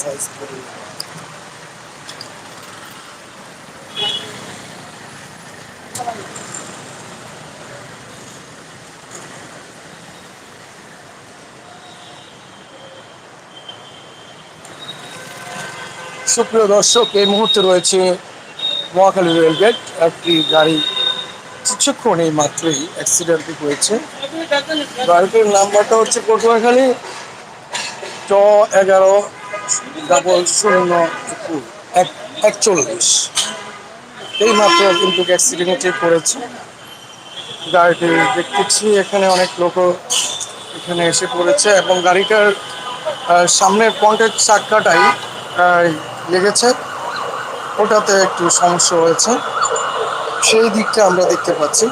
Size করে সুপ্রিয় দর্শক, এই মুহূর্তে রয়েছে মহাখালী রেলগেট একটি গাড়ি কিছুক্ষণ এই মাত্রই অ্যাক্সিডেন্টটি হয়েছে। গাড়িটির নাম্বারটা হচ্ছে পটুয়াখালী চ এগারো ডাবল শূন্য একচল্লিশ। এই মাত্র কিন্তু অ্যাক্সিডেন্টে পড়েছে গাড়িটি দেখতেছি এখানে অনেক লোক এখানে এসে পড়েছে এবং গাড়িটার সামনের পয়েন্টের চাক্কাটাই লেগেছে। ওটাতে একটু সমস্যা হয়েছে। সেই দিকটা আমরা দেখতে পাচ্ছি।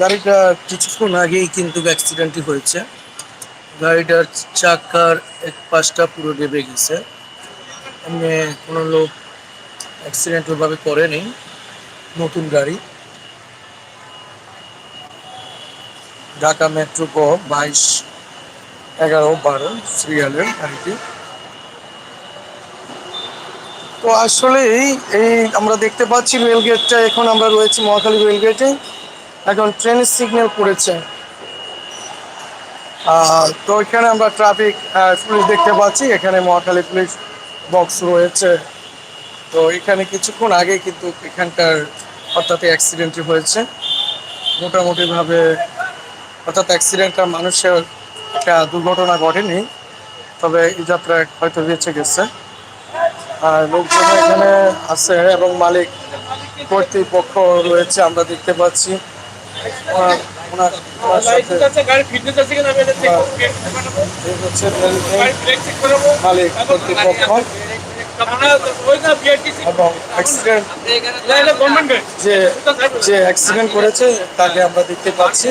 গাড়িটা কিছুক্ষণ আগেই কিন্তু অ্যাক্সিডেন্টটি হয়েছে। গাড়িটার চাকার এক পাশটা পুরো ডেবে গেছে। এমনি কোনো লোক অ্যাক্সিডেন্ট ওইভাবে করেনি, নতুন গাড়ি। ঢাকা মেট্রো গ বাইশ এগারো বারো সিরিয়ালের গাড়িটি। তো আসলে এই এই আমরা দেখতে পাচ্ছি রেলগেটটা, এখন আমরা রয়েছি মহাখালী রেলগেটে। এখন ট্রেনের সিগন্যাল পড়েছে। তো এখানে আমরা ট্রাফিক পুলিশ দেখতে পাচ্ছি। এখানে মহাখালী পুলিশ বক্স রয়েছে। তো এখানে কিছুক্ষণ আগে কিন্তু এখানকার অর্থাৎ অ্যাক্সিডেন্টটি হয়েছে। মোটামুটিভাবে অর্থাৎ অ্যাক্সিডেন্টটা মানুষের একটা দুর্ঘটনা ঘটেনি। তবে এই যাত্রায় হয়তো বেঁচে গেছে। আর লোকজন এখানে আছে এবং মালিক কর্তৃপক্ষ রয়েছে, আমরা দেখতে পাচ্ছি। ওনার মালিক কর্তৃপক্ষ। এবং অ্যাক্সিডেন্ট যে যে করেছে তাকে আমরা দেখতে পাচ্ছি।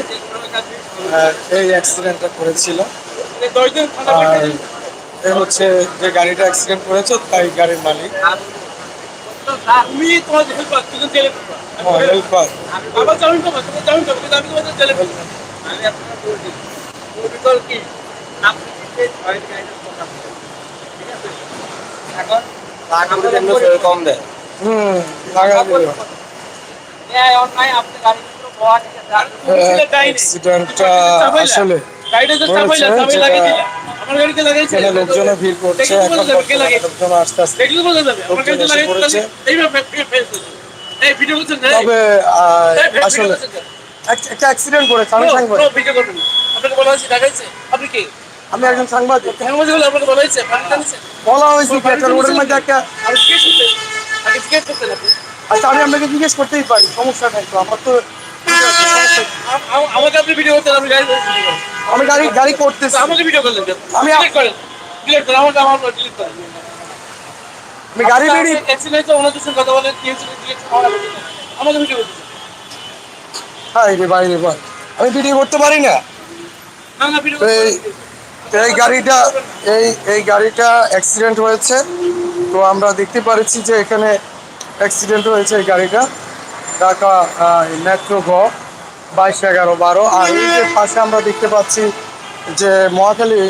এই অ্যাক্সিডেন্টটা করেছিল। আর এ হচ্ছে যে গাড়িটা অ্যাক্সিডেন্ট করেছে তাই গাড়ির মালিক। তুমি তোমার আবার জামিন পাবা তুমি জামিন পাবা কিন্তু আমি তোমাদের জেলে পড়ব আমি আপনার বলছি বিকল্প কি? আপনি। ঠিক আছে? এখন কম দেয়। হুম লাগা দিল। অ্যাক্সিডেন্টটা আসলে আমার লোকজনে ভিড় করছে। লোকজন আস্তে আস্তে তবে আসলে একটা অ্যাক্সিডেন্ট করেছে আমি সাংবাদিক। আপনাকে বলা হয়েছে লাগাইছে আপনি কি? আমি একজন সাংবাদিক। হ্যাঁ আপনাকে বলা হয়েছে? পানি বলা হয়েছে একটা রোডের মধ্যে একটা আচ্ছা আমি আপনাকে জিজ্ঞেস করতেই পারি সমস্যা নাই তো আমার তো আম- আম- আমাকে আপনি ভিডিও করতে আপনি গাড়ি আমি গাড়ি গাড়ি করতেছি। আমাকে ভিডিও করলেন আমি- করেন। ডিলিট করেন আমাকে আমার ডিলিট করেন। আমি গাড়ি বেরিয়ে অ্যাক্সিডেন্ট ওনাদের সঙ্গে কথা বলেন কি আমাকে ভিডিও হ্যাঁ রে ভাই রে ভাই আমি ভিডিও করতে পারি না। না না ভিডিও এই এই গাড়িটা এই এই গাড়িটা অ্যাক্সিডেন্ট হয়েছে। তো আমরা দেখতে পাচ্ছি যে এখানে অ্যাক্সিডেন্ট হয়েছে এই গাড়িটা। ঢাকা মেট্রো গ বাইশ এগারো বারো। আর এই যে পাশে আমরা দেখতে পাচ্ছি যে মহাখালী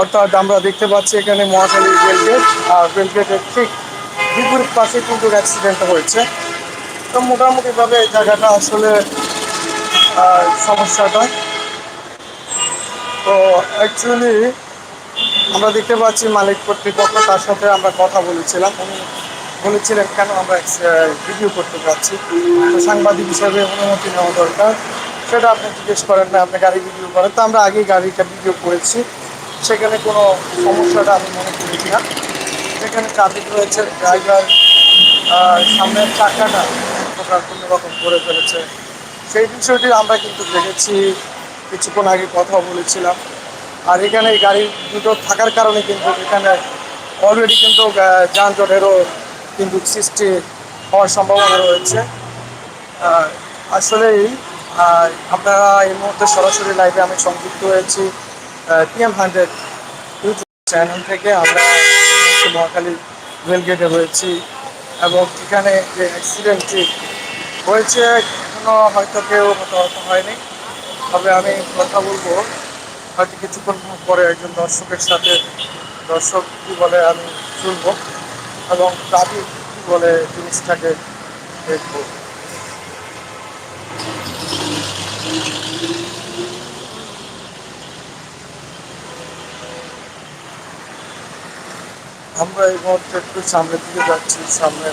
অর্থাৎ আমরা দেখতে পাচ্ছি এখানে মহাখালী রেলগেট, আর রেলগেটের ঠিক বিপরীত পাশে কিন্তু অ্যাক্সিডেন্টটা হয়েছে। তো মোটামুটিভাবে এই জায়গাটা আসলে সমস্যাটা। তো অ্যাকচুয়ালি আমরা দেখতে পাচ্ছি মালিক কর্তৃপক্ষ, তার সাথে আমরা কথা বলেছিলাম। বলেছিলেন কেন আমরা ভিডিও করতে পারছি তো সাংবাদিক হিসাবে অনুমতি নেওয়া দরকার। সেটা আপনি জিজ্ঞেস করেন না, আপনি গাড়ি ভিডিও করেন। তো আমরা আগেই গাড়িটা ভিডিও করেছি। সেখানে কোনো সমস্যাটা আমি মনে করি না। যেখানে ট্রাফিক রয়েছে, ড্রাইভার সামনের চাকাটা প্রকার কোনো রকম করে ফেলেছে। সেই বিষয়টি আমরা কিন্তু দেখেছি, কিছুক্ষণ আগে কথা বলেছিলাম। আর এখানে এই গাড়ি দুটো থাকার কারণে কিন্তু এখানে অলরেডি কিন্তু যানজটেরও কিন্তু সৃষ্টি হওয়ার সম্ভাবনা রয়েছে। আসলেই আপনারা এই মুহূর্তে সরাসরি লাইভে আমি সংযুক্ত হয়েছি। টিএম হান্ড্রেড ইউটিউব চ্যানেল থেকে আমরা মহাখালী রেলগেটে রয়েছি এবং এখানে যে অ্যাক্সিডেন্টটি হয়েছে, এখনও হয়তো কেউ হতাহত হয়নি। তবে আমি কথা বলব, হয়তো কিছুক্ষণ পরে একজন দর্শকের সাথে দর্শক কী বলে আমি শুনব এবং তাদের কী বলে জিনিসটাকে দেখব। আমরা এই মুহূর্তে একটু সামনের দিকে যাচ্ছি সামনে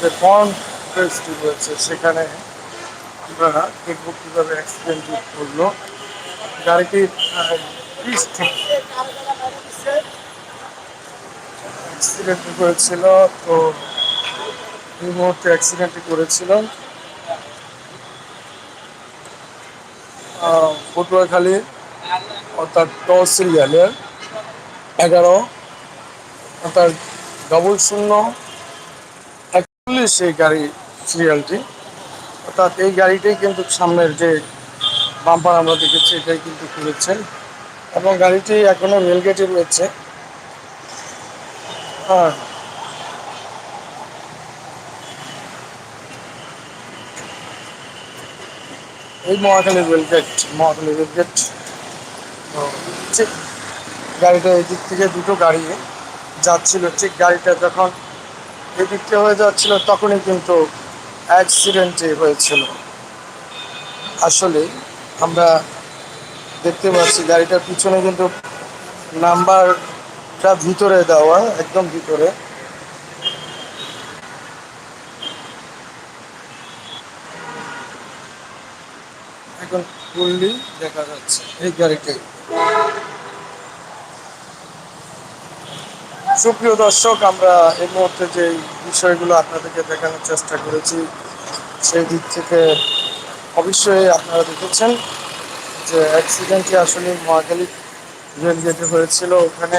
যে বন প্রেসটি রয়েছে, সেখানে আমরা দেখব কীভাবে অ্যাক্সিডেন্ট করল। গাড়িটির অ্যাক্সিডেন্ট করেছিল, তো এই মুহূর্তে অ্যাক্সিডেন্টটি করেছিল। পটুয়াখালী, অর্থাৎ তহসিলিয়ালের এগারো। অর্থাৎ ডবল শূন্য, একচল্লিশ এই গাড়ি সিরিয়ালটি অর্থাৎ এই গাড়িটাই কিন্তু সামনের যে বাম্পার আমরা দেখেছি, এটাই কিন্তু খুলেছেন এবং গাড়িটি এখনও রেলগেটে রয়েছে। হ্যাঁ এই মহাখালী রেলগেট মহাখালী রেলগেট ঠিক, গাড়িটা এই দিক থেকে দুটো গাড়ি। যাচ্ছিল ঠিক গাড়িটা যখন এই দিকটা হয়ে যাচ্ছিল, তখনই কিন্তু অ্যাক্সিডেন্টটি হয়েছিল। আসলে আমরা দেখতে পাচ্ছি গাড়িটার পিছনে কিন্তু নাম্বারটা ভিতরে দেওয়া, একদম ভিতরে। এখন ফুললি দেখা যাচ্ছে এই গাড়িটাই। সুপ্রিয় দর্শক, আমরা এই মুহূর্তে যে বিষয়গুলো আপনাদেরকে দেখানোর চেষ্টা করেছি, সেই দিক থেকে অবশ্যই আপনারা দেখেছেন যে অ্যাক্সিডেন্টটি আসলে মহাখালী রেল গেটে হয়েছিল। ওখানে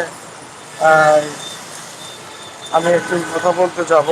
আমি একটু কথা বলতে যাব।